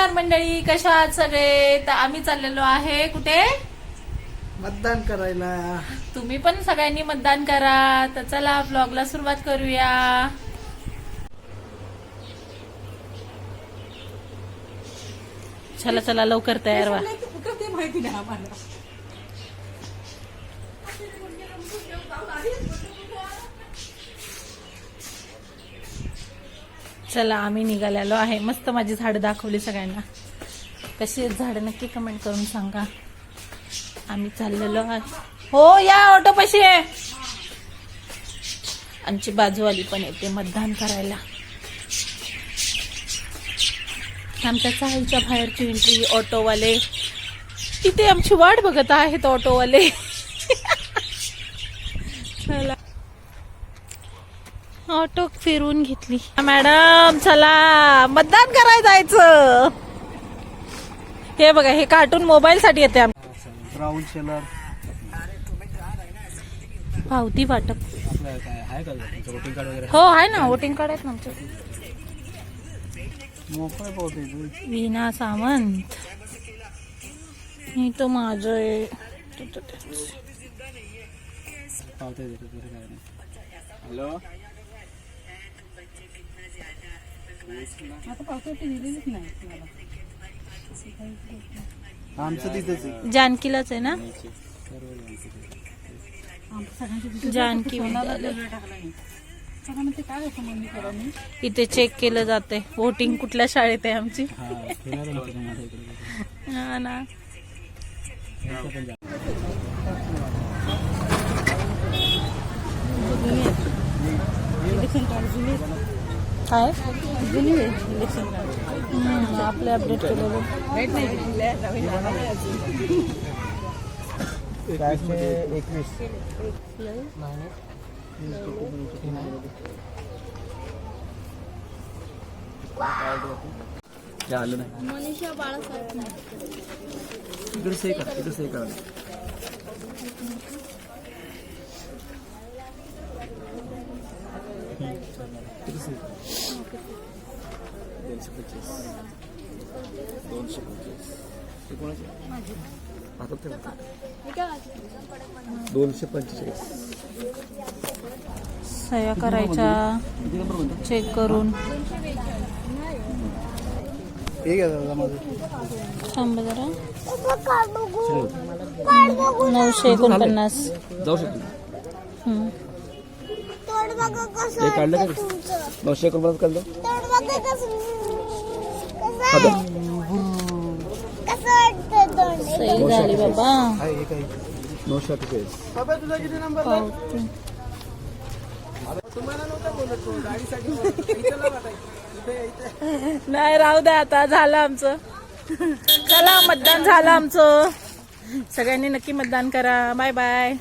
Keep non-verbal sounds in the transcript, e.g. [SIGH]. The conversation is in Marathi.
नमस्कार मंडळी कशा आहात सगळे? तर आम्ही चाललेलो आहे कुठे? मतदान करायला. तुम्ही पण सगळ्यांनी मतदान करा. तर चला ब्लॉगला सुरुवात करूया. चला चला लवकर तयार व्हा. माहिती नाही आम्हाला. चला आम्ही निघालेलो आहे. मस्त माझी झाडं दाखवली सगळ्यांना. कशी झाडं नक्की कमेंट करून सांगा. आम्ही चाललेलो आहे. हो या ऑटो पशी आहे. आमची बाजूवाली पण येते मतदान करायला. आमच्या चाळीच्या बाहेरची एंट्री ऑटोवाले. तिथे आमची वाट बघत आहेत ऑटोवाले. [LAUGHS] चला. ऑटो फिरून घेतली. मॅडम चला. मतदान करायला जायचं. हे बघा हे कार्टून मोबाईल साठी येते ब्राऊन शेलर पावती वाटप. हो आहे ना वोटिंग कार्ड आहेत ना आमचं वीणा सावंत. मी तो माझं आहे. नाही आमचं तिथंच आहे जानकीलाच आहे ना जानकी. इथे चेक केलं जाते वोटिंग कुठल्या शाळेत आहे आमची हा ना त्यांचं पण जा. काय आपले अपडेट केलेले एकवीस आलं नाही मनीषा बाळासाहेब इकडे सही करा इकडे सही करा. दोनशे पंचवीस दोनशे पंचवीस कोणाचे? हातात ठेवा. दोनशे पंचेचाळीस सह्या करायच्या चेक करून घ्या दादा माझं थांब जरा नऊशे एकोणपन्नास जाऊ शकतो. हे काढलं का? नऊशे एकोणपन्नास काढलं? सही झाली बाबा. नऊशे अठ्ठेचाळीस पावती. नाही राहू द्या आता. झालं आमचं. चला मतदान झालं आमचं. सगळ्यांनी नक्की मतदान करा. Bye bye.